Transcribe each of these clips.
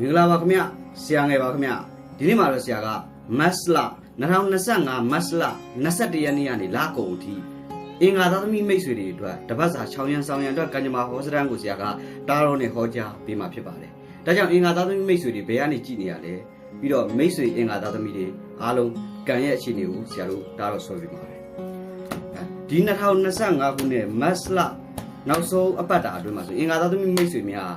မင်္ဂလာပါခင်ဗျဆရာငယ်ပါခင်ဗျဒီနေ့မှာတော့ဆရာကမတ်လ2025မတ်လ21ရက်နေ့ကနေလကုန်အထိအင်္ဂါသားသမီးမိတ်ဆွေတွေအတွက်တပတ်စာ6ရန်ဆောင်ရန်အတွက်ကံကြမ္မာဟောစရန်ကိုဆရာကတားတော်နဲ့ဟောကြားပေးမှာဖြစ်ပါတယ်ဒါကြောင့်အင်္ဂါသားသမီးမိတ်ဆွေတွေဘယ်ကနေကြည့်နေရလဲပြီးတော့မိတ်ဆွေအင်္ဂါသားသမီးတွေအားလုံးကံရဲ့အခြေအနေကိုဆရာတို့တားတော်ဆွဲပေးပါမယ်ဒီ2025ခုနှစ်မတ်လနောက်ဆုံးအပတ်တာအတွင်းမှာဆိုအင်္ဂါသားသမီးမိတ်ဆွေများ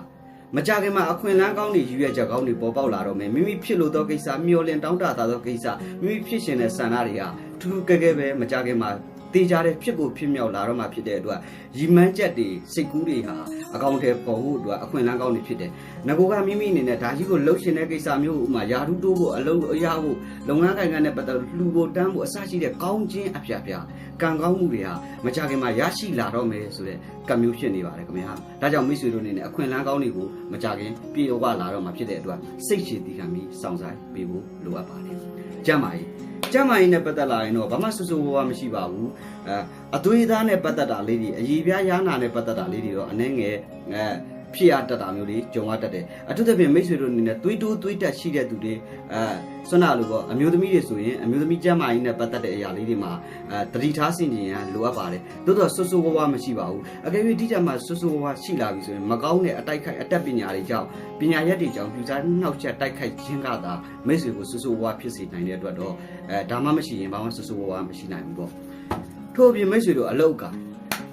မကြခင်မှာအခွင့်အလမ်းကောင်းတွေယူရချက်ကောင်းတွေပေါ်ပေါက်လာတော့မယ်မိမိဖြစ်လို့သောကိစ္စမျောလင့်တောင်းတတာသောကိစ္စမိမိဖြစ်ရှင်တဲ့ဆန္ဒတွေကထူးထူးကဲကဲပဲမကြခင်မှာ တေးကြတဲ့ဖြစ်ဖို့ဖြစ်မြောက်လာတော့မှဖြစ်တဲ့အတွက်ရီမန်းချက်တွေစိတ်ကူးတွေဟာအကောင့်ထဲပေါ်ဖို့အတွက်အခွင့်အလမ်းကောင်းတွေဖြစ်တယ်။ငကိုကမိမိအနေနဲ့ဒါကြီးကိုလှုပ်ရှင်တဲ့ကိစ္စမျိုးဥမာယာထုတိုးဖို့အလုံးအရာဖို့လုပ်ငန်းကိုင်ကနဲ့ပတ်သက်လို့လှူဖို့တန်းဖို့အစရှိတဲ့ကောင်းခြင်းအဖျားဖျားကံကောင်းမှုတွေဟာမကြခင်မှာရရှိလာတော့မယ်ဆိုတဲ့ကံမျိုးဖြစ်နေပါတယ်ခင်ဗျာ။ဒါကြောင့်မိတ်ဆွေတို့အနေနဲ့အခွင့်အလမ်းကောင်းတွေကိုမကြခင်ပြေဝလာတော့မှဖြစ်တဲ့အတွက်စိတ်ရှည်တည်ခံပြီးစောင့်ဆိုင်ပေးဖို့လိုအပ်ပါတယ်။ကြမ်းပါရေး ကျမ်းမာရေးနဲ့ပတ်သက်လာရင်တော့ဘာမှဆူဆူဝါးဝါမရှိပါဘူးအဲအသွေးသားနဲ့ပတ်သက်တာလေးတွေအည်ပြားရားနာနဲ့ပတ်သက်တာလေးတွေတော့အနှဲငယ်အဲ ဖြစ်ရတတ်တာမျိုးလေးကြုံရတတ်တယ်အထူးသဖြင့်မိတ်ဆွေတို့အနေနဲ့သွေးတိုးသွေးတက်ရှိတဲ့သူတွေအဲဆွမ်းနာလို့ပေါ့အမျိုးသမီးတွေဆိုရင်အမျိုးသမီးကျမ်းမာရေးနဲ့ပတ်သက်တဲ့အရာလေးတွေမှာအဲတတိထားဆင်ခြင်ရန်လိုအပ်ပါတယ်သို့တော့ဆူဆူဝါးဝါမရှိပါဘူးအကယ်၍ဒီကြမှာဆူဆူဝါးဝါရှိလာပြီဆိုရင်မကောင်းတဲ့အတိုက်ခိုက်အတက်ပညာတွေကြောင့်ပညာရက်တွေကြောင့်ပြူစားနှောက်ချက်တိုက်ခိုက်ခြင်းကသာမိတ်ဆွေကိုဆူဆူဝါးဝါဖြစ်စေနိုင်တဲ့အတွက်တော့အဲဒါမှမရှိရင်ဘာမှဆူဆူဝါးဝါမရှိနိုင်ဘူးပေါ့ထို့အပြင်မိတ်ဆွေတို့အလောက်က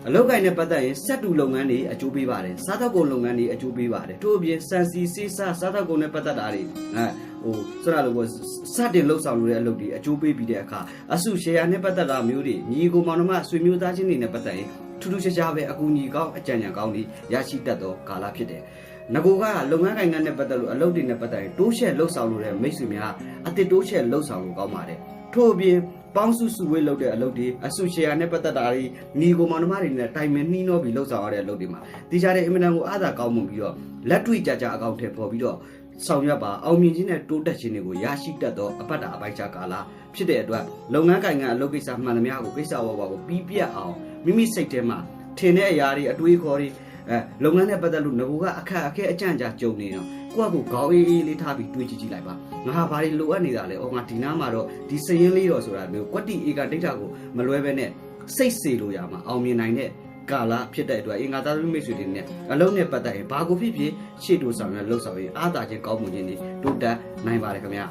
အလုပ်ကိုင်နဲ့ပတ်သက်ရင်စက်တူလုပ်ငန်းတွေအကျိုးပေးပါတယ်စားသောက်ကုန်လုပ်ငန်းတွေအကျိုးပေးပါတယ်ထို့အပြင်စံစီစေးစားစားသောက်ကုန်နဲ့ပတ်သက်တာတွေအဲဟိုဆိုရလို့ပေါ့စတင်လှုပ်ဆောင်လို့တဲ့အလုပ်တွေအကျိုးပေးပြီးတဲ့အခါအစုရှယ်ယာနဲ့ပတ်သက်တာမျိုးတွေညီကိုမောင်နှမဆွေမျိုးသားချင်းတွေနဲ့ပတ်သက်ရင်ထူးထူးခြားခြားပဲအကူအညီကောင်းအကြံဉာဏ်ကောင်းတွေရရှိတတ်သောကာလဖြစ်တယ်ငကိုကလုပ်ငန်းကိုင်နဲ့ပတ်သက်လို့အလုပ်တွေနဲ့ပတ်သက်ရင်တိုးရှက်လှုပ်ဆောင်လို့တဲ့မိတ်ဆွေများအတစ်တိုးရှက်လှုပ်ဆောင်လို့ကောင်းပါတယ်ထို့အပြင် ပေါင်းစုစုဝေးလုပ်တဲ့အလုပ်တွေအစုရှယ်ယာနဲ့ပတ်သက်တာတွေညီကိုမောင်နှမတွေနဲ့တိုင်ပင်နှီးနှောပြီးလှုပ်ဆောင်ရတဲ့အလုပ်တွေမှာဒီကြတဲ့အင်မတန်ကိုအားသာကောင်းမှုပြီးတော့လက်တွေ့ကြကြအကောင့်ထဲပေါ်ပြီးတော့ဆောင်ရွက်ပါအောင်မြင်ခြင်းနဲ့တိုးတက်ခြင်းတွေကိုရရှိတတ်သောအပတ်တာအပိုက်ချကာလဖြစ်တဲ့အတွက်လုပ်ငန်းကိုင်ကအလုပ်ကိစ္စမှန်သမျှကိုကိစ္စဝဝကိုပြီးပြတ်အောင်မိမိစိတ်ထဲမှာထင်တဲ့အရာတွေအတွေးခေါ်တွေအဲလုပ်ငန်းနဲ့ပတ်သက်လို့ငကူကအခက်အခဲအကြံ့ကြာကြုံနေတော့ကိုယ့်အကူခေါင်းအေးအေးလေးထားပြီးတွေးကြည့်ကြည့်လိုက်ပါ ငါဟာဘာတွေလိုအပ်နေတာလဲအော်ငါဒီနားမှာတော့ဒီစရင်လေးတော့ဆိုတာမျိုးကွက်တီအေကဒိတ်တာကိုမလွဲပဲနဲ့စိတ်စေလို့ရမှာအောင်မြင်နိုင်တဲ့ကာလဖြစ်တဲ့အတွက်အင်္ဂါသားမိတ်ဆွေတွေနဲ့အလုံးနဲ့ပတ်သက်ရင်ဘာကိုဖြစ်ဖြစ်ရှေ့တိုးဆောင်ရလှုပ်ဆောင်ရင်အားသာခြင်းကောင်းမှုခြင်းတွေတိုးတက်နိုင်ပါတယ်ခင်ဗျာ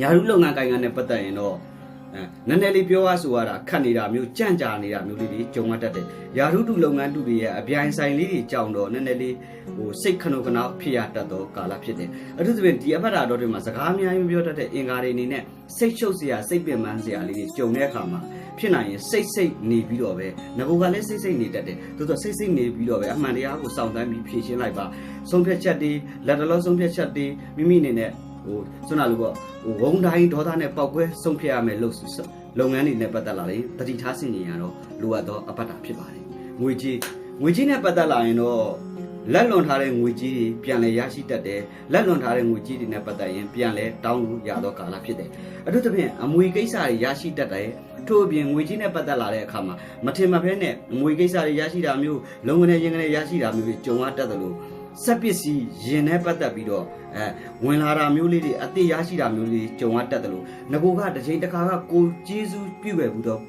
ယာရုလုပ်ငန်းကိုင်ကနဲ့ပတ်သက်ရင်တော့အဲ နည်းနည်းလေးပြောရဆိုရတာခတ်နေတာမျိုးကြန့်ကြာနေတာမျိုးလေးတွေကြုံရတတ်တယ်။ယာရုတုလုပ်ငန်းတုတွေရဲ့အပြိုင်ဆိုင်လေးတွေကြောင်တော့နည်းနည်းလေးဟိုစိတ်ခဏခဏဖြစ်ရတတ်သောကာလဖြစ်တယ်။အထူးသဖြင့်ဒီအဖက်တာတော်တွေမှာစကားအများကြီးပြောတတ်တဲ့အင်္ဂါတွေအနေနဲ့စိတ်ချုပ်စရာစိတ်ပင်ပန်းစရာလေးတွေကြုံတဲ့အခါမှာဖြစ်နိုင်ရင်စိတ်စိတ်နေပြီးတော့ပဲငကိုကလည်းစိတ်စိတ်နေတတ်တယ်။သို့သောစိတ်စိတ်နေပြီးတော့ပဲအမှန်တရားကိုစောင့်တမ်းပြီးဖြေရှင်းလိုက်ပါ။ဆုံးဖြတ်ချက်တွေလက်တလုံးဆုံးဖြတ်ချက်တွေမိမိအနေနဲ့ ဟိုစွမ်းနာလို့ပေါ့ဟိုဝုံတိုင်းဒေါသနဲ့ပောက်ကွဲဆုံးဖြတ်ရမယ်လို့လုပ်ငန်းတွေနဲ့ပတ်သက်လာရင်တတိထားဆင်ခြင်ရတော့လိုအပ်သောအပတ်တာဖြစ်ပါတယ်ငွေကြေးငွေကြေးနဲ့ပတ်သက်လာရင်တော့လက်လွန်ထားတဲ့ငွေကြေးတွေပြန်လည်ရရှိတတ်တယ်လက်လွန်ထားတဲ့ငွေကြေးတွေနဲ့ပတ်သက်ရင်ပြန်လည်တောင်းလို့ရသောကာလဖြစ်တယ်အထူးသဖြင့်အမွေကိစ္စတွေရရှိတတ်တယ်ထို့အပြင်ငွေကြေးနဲ့ပတ်သက်လာတဲ့အခါမှာမထင်မှတ်ဘဲနဲ့ငွေကိစ္စတွေရရှိတာမျိုးလုံငွေရင်ကနေရရှိတာမျိုးတွေကြုံရတတ်တယ်လို့ စက်ပစ္စည်းရင်နဲ့ပတ်သက်ပြီးတော့အဲဝင်လာတာမျိုးလေးတွေအသေးရရှိတာမျိုးလေးကြုံရတတ်တယ်လို့ငကိုကတစ်ချိန်တစ်ခါကကိုကျေးဇူးပြုခဲ့ဘူးတော့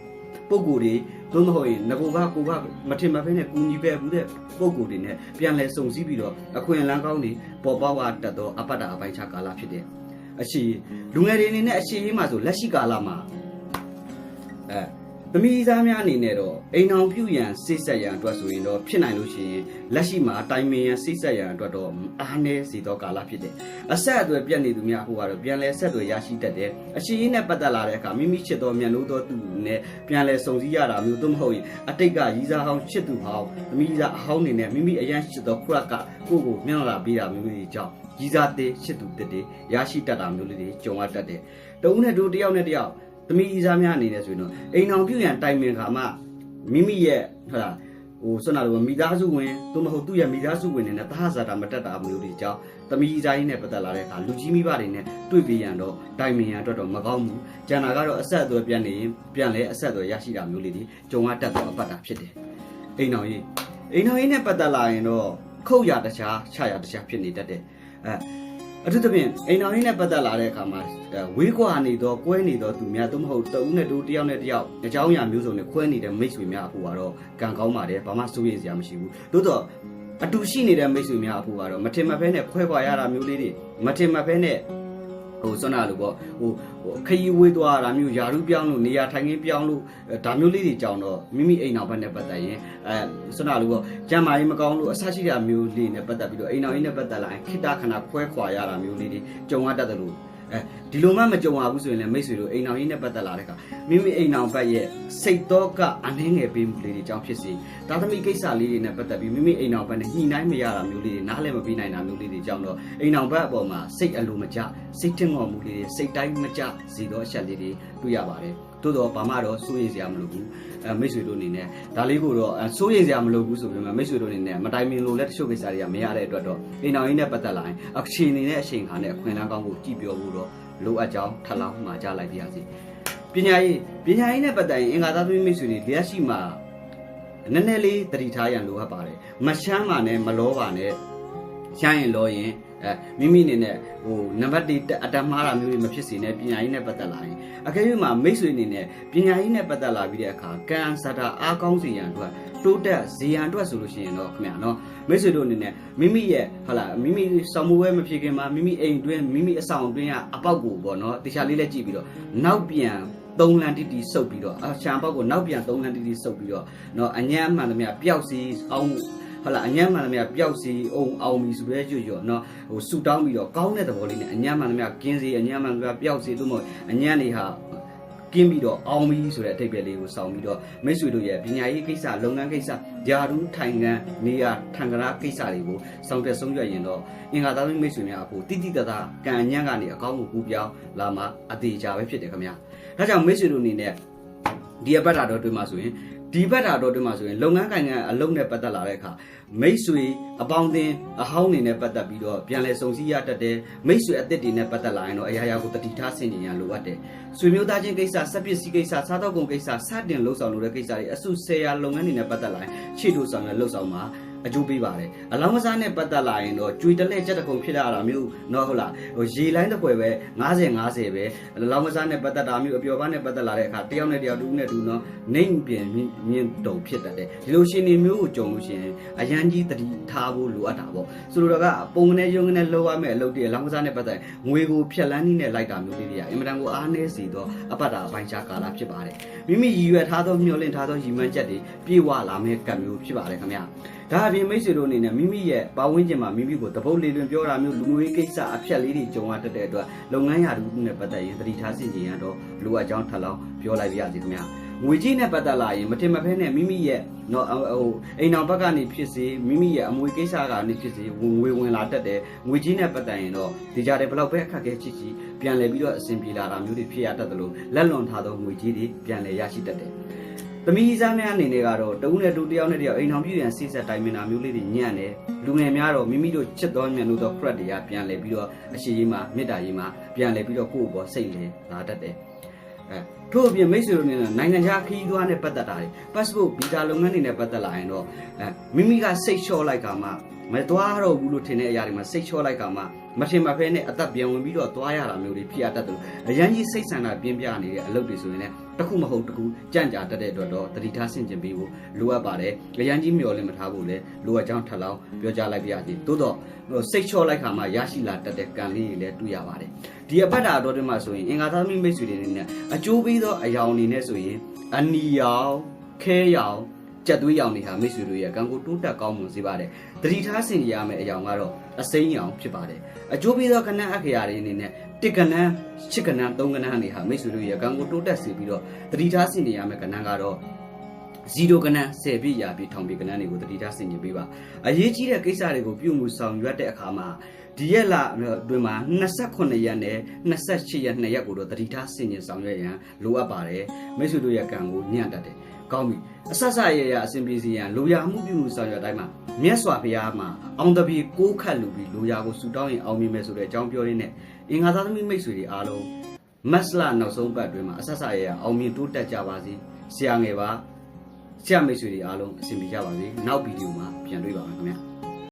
ပုံကိုယ်တွေသို့မဟုတ်ရင်ငကိုကကိုကမထင်မှတ်ဘဲနဲ့ကူညီပဲဘူးတဲ့ပုံကိုယ်တွေနဲ့ပြန်လဲစုံစည်းပြီးတော့အခွင့်အလမ်းကောင်းတွေပေါ်ပေါက်တတ်သောအပတ္တအပိုင်းခြားကာလဖြစ်တယ်အရှိလူငယ်တွေအနေနဲ့အရှိရေးမှာဆိုလက်ရှိကာလမှာအဲ သမီးသားများအနေနဲ့တော့အိမ်အောင်ပြုရန်စိတ်ဆက်ရန်အတွက်ဆိုရင်တော့ဖြစ်နိုင်လို့ရှိရင်လက်ရှိမှာတိုင်ပင်ရန်စိတ်ဆက်ရန်အတွက်တော့အားနည်းစေသောကာလဖြစ်တယ်။အဆက်အသွယ်ပြတ်နေသူများဟိုကတော့ပြန်လဲဆက်သွယ်ရရှိတတ်တယ်။အရှိရေးနဲ့ပတ်သက်လာတဲ့အခါမိမိချစ်တော်မြန်လို့သောသူနဲ့ပြန်လဲစုံစည်းရတာမျိုးသို့မဟုတ်ရင်အတိတ်ကရီးစားဟောင်းချစ်သူဟောင်းသမီးသားအဟောင်းနေနဲ့မိမိအရန်ချစ်တော်ခရကကိုကိုမျက်လာပေးတာမျိုးတွေကြောင့်ရီးစားတဲ့ချစ်သူတစ်တွေရရှိတတ်တာမျိုးလေးတွေကြုံရတတ်တယ်။တဦးနဲ့တို့တယောက်နဲ့တယောက် သမီးကြီးစားများအနေနဲ့ဆိုရင်တော့အိမ်အောင်ပြုရန်တိုင်ပင်ခါမှမိမိရဲ့ဟုတ်လားဟိုဆွမ်းနာလို့မိသားစုဝင်သို့မဟုတ်သူ့ရဲ့မိသားစုဝင်တွေနဲ့တဟဇာတာမတက်တာမျိုးတွေကြောင့်သမီးကြီးစားကြီးနဲ့ပတ်သက်လာတဲ့အခါလူကြီးမိဘတွေနဲ့တွေ့ပြရန်တော့တိုင်ပင်ရန်အတွက်တော့မကောင်းဘူးကျန်တာကတော့အဆက်အသွယ်ပြန်နေရင်ပြန်လဲအဆက်အသွယ်ရရှိတာမျိုးလေးတွေကြုံရတတ်တော့အပတ်တာဖြစ်တယ်အိမ်အောင်ကြီးအိမ်အောင်ကြီးနဲ့ပတ်သက်လာရင်တော့ခုတ်ရတခြားခြားရတခြားဖြစ်နေတတ်တယ်အဲ အထူးသဖြင့်အိမ်တော်ရင်းနဲ့ပတ်သက်လာတဲ့အခါမှာအဲဝေးကွာနေတော့ကွဲနေတော့သူများသို့မဟုတ်တဦးနဲ့တူတယောက်နဲ့တယောက်အကြောင်းအရာမျိုးစုံနဲ့ခွဲနေတဲ့မိတ်ဆွေများအဖို့ကတော့ကံကောင်းပါတယ်ဘာမှစိုးရိမ်စရာမရှိဘူးသို့တော့အတူရှိနေတဲ့မိတ်ဆွေများအဖို့ကတော့မထင်မှတ်ဖဲနဲ့ခွဲခွာရတာမျိုးလေးတွေမထင်မှတ်ဖဲနဲ့ ဟိုစွမ်းနာလို့ပေါ့ဟိုဟိုခရီးဝေးသွားတာမျိုးယာရုပြောင်းလို့နေရာထိုင်ခင်းပြောင်းလို့အဲဒါမျိုးလေးတွေကြောင့်တော့မိမိအိမ်နောက်ဘက်နဲ့ပတ်သက်ရင်အဲစွမ်းနာလို့ပေါ့ကျမ်းမာရေးမကောင်းလို့အဆရှိတာမျိုးလေးနဲ့ပတ်သက်ပြီးတော့အိမ်နောက်ရင်းနဲ့ပတ်သက်လာရင်ခိတ္တခဏခွဲခွာရတာမျိုးလေးတွေကြုံရတတ်တယ်လို့ အဲဒီလိုမှမကြုံရဘူးဆိုရင်လည်းမိတ်ဆွေတို့အိမ်နောက်ရင်းနဲ့ပတ်သက်လာတဲ့အခါမိမိအိမ်နောက်ဘက်ရဲ့စိတ်တော့ကအနှင်းငယ်ပေးမှုလေးတွေကြောင့်ဖြစ်စေဒါသမီကိစ္စလေးတွေနဲ့ပတ်သက်ပြီးမိမိအိမ်နောက်ဘက်နဲ့ညှိနှိုင်းမရတာမျိုးလေးတွေနားလည်မပြီးနိုင်တာမျိုးလေးတွေကြောင့်တော့အိမ်နောက်ဘက်အပေါ်မှာစိတ်အလိုမကျစိတ်ထင်ငေါ်မှုလေးတွေစိတ်တိုင်းမကျစီတော့အချက်လေးတွေတွေ့ရပါတယ် သို့တော့ဘာမှတော့စိုးရိမ်စရာမလိုဘူးအဲမိတ်ဆွေတို့အနေနဲ့ဒါလေးကိုတော့အဲစိုးရိမ်စရာမလိုဘူးဆိုပေမဲ့မိတ်ဆွေတို့အနေနဲ့မတိုင်မင်လို့လက်တချို့ကိစ္စတွေကမရတဲ့အတွက်တော့အိမ်တော်ရင်းနဲ့ပတ်သက်လာရင်အချိန်နေတဲ့အချိန်ခါနဲ့အခွင့်အလမ်းကောင်းကိုကြည့်ပြောဖို့တော့လိုအပ်ကြောင်းထပ်လောင်းမှာကြားလိုက်ပါရစေပညာရေးပညာရေးနဲ့ပတ်သက်ရင်အင်္ဂါသားသမီးမိတ်ဆွေတွေလက်ရှိမှာနည်းနည်းလေးတတိထားရန်လိုအပ်ပါတယ်မချမ်းပါနဲ့မလောပါနဲ့ ရှားရင်လောရင်အဲမိမိအနေနဲ့ဟိုနံပါတ်1အတမှားတာမျိုးတွေမဖြစ်စေနဲ့ပညာရေးနဲ့ပတ်သက်လာရင်အကယ်၍မှာမိတ်ဆွေအနေနဲ့ပညာရေးနဲ့ပတ်သက်လာပြီးတဲ့အခါကံစတာအားကောင်းစေရန်အတွက်တိုးတက်ဇေယံအတွက်ဆိုလို့ရှိရင်တော့ခင်ဗျာနော်မိတ်ဆွေတို့အနေနဲ့မိမိရဲ့ဟုတ်လားမိမိစောင့်မှုပဲမဖြစ်ခင်မှာမိမိအိမ်တွင်းမိမိအဆောင်တွင်းကအပေါက်ကိုပေါ့နော်တခြားလေးလည်းကြည့်ပြီးတော့နောက်ပြန်သုံးလန်တီတီစုပ်ပြီးတော့အချံပေါက်ကိုနောက်ပြန်သုံးလန်တီတီစုပ်ပြီးတော့เนาะအညံ့မှန်သမျှပျောက်စီအောင် ဟုတ်လားအညံ့မှန်သမျှပျောက်စီအောင်အောင်ပြီဆိုရဲကျွတ်ကျော်နော်ဟိုဆူတောင်းပြီးတော့ကောင်းတဲ့သဘောလေးနဲ့အညံ့မှန်သမျှကင်းစီအညံ့မှန်သမျှပျောက်စီသို့မဟုတ်အညံ့တွေဟာကင်းပြီးတော့အောင်ပြီဆိုတဲ့အထိပ္ပယ်လေးကိုဆောင်ပြီးတော့မိတ်ဆွေတို့ရဲ့ပညာရေးကိစ္စလုပ်ငန်းကိစ္စဓာတူးထိုင်ခန်းနေရာထံကရာကိစ္စတွေကိုဆောင်တဲ့ဆုံးရွက်ရင်တော့အင်္ဂါသားသမီးမိတ်ဆွေများအဖို့တိတိတသာကံအညံ့ကနေအကောင်းကိုကူးပြောင်းလာမှာအသေးချာပဲဖြစ်တယ်ခင်ဗျာဒါကြောင့်မိတ်ဆွေတို့အနေနဲ့ဒီအပတ်တာတော့တွေ့မှာဆိုရင် ဒီဘက်တာတော့တွေ့မှာဆိုရင်လုပ်ငန်းကိုင်ငံအလုပ်နဲ့ပတ်သက်လာတဲ့အခါမိတ်ဆွေအပေါင်းအသင်းအဟောင်းတွေနဲ့ပတ်သက်ပြီးတော့ပြန်လည်စုံစည်းရတတ်တယ်မိတ်ဆွေအသစ်တွေနဲ့ပတ်သက်လာရင်တော့အရာရာကိုတတိထားဆင်ခြင်ရန်လိုအပ်တယ်ဆွေမျိုးသားချင်းကိစ္စစက်ပစ္စည်းကိစ္စစားတော့ကုန်ကိစ္စစတင်လှုပ်ဆောင်လို့တဲ့ကိစ္စတွေအစုဆယ်ရာလုပ်ငန်းတွေနဲ့ပတ်သက်လာရင်ခြေတို့ဆောင်ရလှုပ်ဆောင်မှာ အကျိုးပေးပါတယ်အလောင်းကစားနဲ့ပတ်သက်လာရင်တော့ကြွေတလဲကြက်တကုံဖြစ်လာတာမျိုးတော့ဟုတ်လားဟိုရေလိုင်းတစ်ခွဲပဲ90 50ပဲအလောင်းကစားနဲ့ပတ်သက်တာမျိုးအပျော်ပါးနဲ့ပတ်သက်လာတဲ့အခါတယောက်နဲ့တယောက်တူနဲ့တူနော်နှိမ်ပြင်မြင့်တုံဖြစ်တတ်တယ်ဒီလိုရှင်နေမျိုးကိုကြုံလို့ရှိရင်အရန်ကြီးတတိထားဖို့လိုအပ်တာပေါ့ဆိုလိုတော့ကပုံနဲ့ရုံနဲ့လောရမယ်အလုပ်တွေအလောင်းကစားနဲ့ပတ်သက်ငွေကိုဖြက်လန်းနည်းနဲ့လိုက်တာမျိုးလေးတွေကအင်မတန်ကိုအားနည်းစီတော့အပတ်တာအပိုင်းခြားကာလဖြစ်ပါတယ်မိမိရည်ရွယ်ထားသောမျှော်လင့်ထားသောရည်မှန်းချက်တွေပြေဝလာမယ့်ကံမျိုးဖြစ်ပါတယ်ခင်ဗျာဒါအပြင်မိတ်ဆွေတို့အနေနဲ့မိမိရဲ့ပါဝင်ခြင်းမှာမိမိကိုတပုတ်လေးတွင်ပြောတာမျိုးလူမျိုးရေးကိစ္စအဖြက်လေးတွေကြုံရတတ်တဲ့အတွက်လုပ်ငန်းရာထူးနဲ့ပတ်သက်ရင်သတိထားဆင်ခြင်ရတော့လိုအပ်ကြောင်းထပ်လောင်းပြောလိုက်ပါရစေခင်ဗျာငွေကြီးနဲ့ပတ်သက်လာရင်မတင်မဖဲနဲ့မိမိရဲ့တော့ဟိုအိမ်တော်ဘက်ကနေဖြစ်စေမိမိရဲ့အမွေကိစ္စကနေဖြစ်စေဝင်ငွေဝင်လာတတ်တယ်ငွေကြီးနဲ့ပတ်သက်ရင်တော့ဒီကြတဲ့ဘလောက်ပဲအခက်အခဲချစ်ချစ်ပြန်လဲပြီးတော့အဆင်ပြေလာတာမျိုးတွေဖြစ်ရတတ်တယ်လို့လက်လွန်ထားသောငွေကြီးတွေပြန်လဲရရှိတတ်တယ် သမီးစားများအနေနဲ့ကတော့တဦးနဲ့တူတယောက်နဲ့တယောက်အိမ်ထောင်ပြည့်ရန်စိစက်တိုင်မင်တာမျိုးလေးတွေညံ့တယ်လူငယ်များတော့မိမိတို့ချစ်တော်မြတ်လို့တော့ credit တွေကပြန်လဲပြီးတော့အရှိရေးမှာမေတ္တာရေးမှာပြန်လဲပြီးတော့ကိုယ့်ဘောစိတ်လဲလာတတ်တယ်အဲ ထို့အပြင်မိတ်ဆွေတို့အနေနဲ့နိုင်ငံခြားခရီးသွားနဲ့ပတ်သက်တာတွေ passport visa လုပ်ငန်းတွေနဲ့ပတ်သက်လာရင်တော့အဲမိမိကစိတ်လျှော့လိုက်ကမှမသွားတော့ဘူးလို့ထင်တဲ့အရာတွေမှာစိတ်လျှော့လိုက်ကမှမထင်မှဖဲနဲ့အသက်ပြန်ဝင်ပြီးတော့သွားရတာမျိုးတွေဖြစ်ရတတ်တယ်အရန်ကြီးစိတ်ဆန္ဒပြင်းပြနေတဲ့အလုပ်တွေဆိုရင်လည်းတစ်ခုမဟုတ်တစ်ခုကြံ့ကြာတတ်တဲ့အတွက်တော့တတိထားဆင်ခြင်ပေးဖို့လိုအပ်ပါတယ်အရန်ကြီးမျောလင့်မထားဖို့လည်းလိုအပ်ကြောင်းထပ်လောင်းပြောကြားလိုက်ပါရစေသို့တော့ဟိုစိတ်လျှော့လိုက်ခါမှရရှိလာတတ်တဲ့ကံလေးတွေလည်းတွေ့ရပါတယ် ဒီအပတ်တာတော့ဒီမှာဆိုရင်အင်္ဂါသားမိမိတ်ဆွေတွေအနေနဲ့အကျိုးပေးသောအယောင်အနေနဲ့ဆိုရင်အနီရောင်ခဲရောင်ကြက်သွေးရောင်တွေဟာမိတ်ဆွေတို့ရဲ့ကံကိုတိုးတက်ကောင်းမွန်စေပါတယ်။တတိထားဆင်ကြရမယ့်အယောင်ကတော့အစိမ်းရောင်ဖြစ်ပါတယ်။အကျိုးပေးသောကဏ္ဍအခရာတွေအနေနဲ့တစ်ကဏ္ဍရှစ်ကဏ္ဍသုံးကဏ္ဍတွေဟာမိတ်ဆွေတို့ရဲ့ကံကိုတိုးတက်စေပြီးတော့တတိထားဆင်ကြရမယ့်ကဏ္ဍကတော့ 0ကဏ္ဍ10ပြည့်ရာပြည့်ထောင်ပြည့်ကဏ္ဍတွေကိုတတိထားဆင်ကြပေးပါ။အရေးကြီးတဲ့ကိစ္စတွေကိုပြုမှုဆောင်ရွက်တဲ့အခါမှာဒီရက်လအတွင်းမှာ28ရက်နဲ့28ရက်2ရက်ကိုတော့တတိထားဆင်ကြဆောင်ရွက်ရန်လိုအပ်ပါတယ်။မိတ်ဆွေတို့ရဲ့ကံကိုညံ့တတ်တယ်။ကောင်းပြီအဆက်ဆက်ရရအစဉ်ပြေစီရန်လိုရာမှုပြုမှုဆောင်ရွက်တိုင်းမှာမြတ်စွာဘုရားမှာအောင်တပီကိုးခတ်လူပြီးလိုရာကိုဆူတောင်းရင်အောင်မြင်မယ်ဆိုတဲ့အကြောင်းပြောရင်းနဲ့အင်္ဂါသားသမီးမိတ်ဆွေတွေအားလုံးမက်စလာနောက်ဆုံးပတ်အတွင်းမှာအဆက်ဆက်ရရအောင်မြင်တိုးတက်ကြပါစေဆရာငယ်ပါ ဆရာမိတ်ဆွေတွေအားလုံးအဆင်ပြေကြပါစေနောက်ဗီဒီယိုမှာပြန်တွေ့ပါမယ်ခင်ဗျာ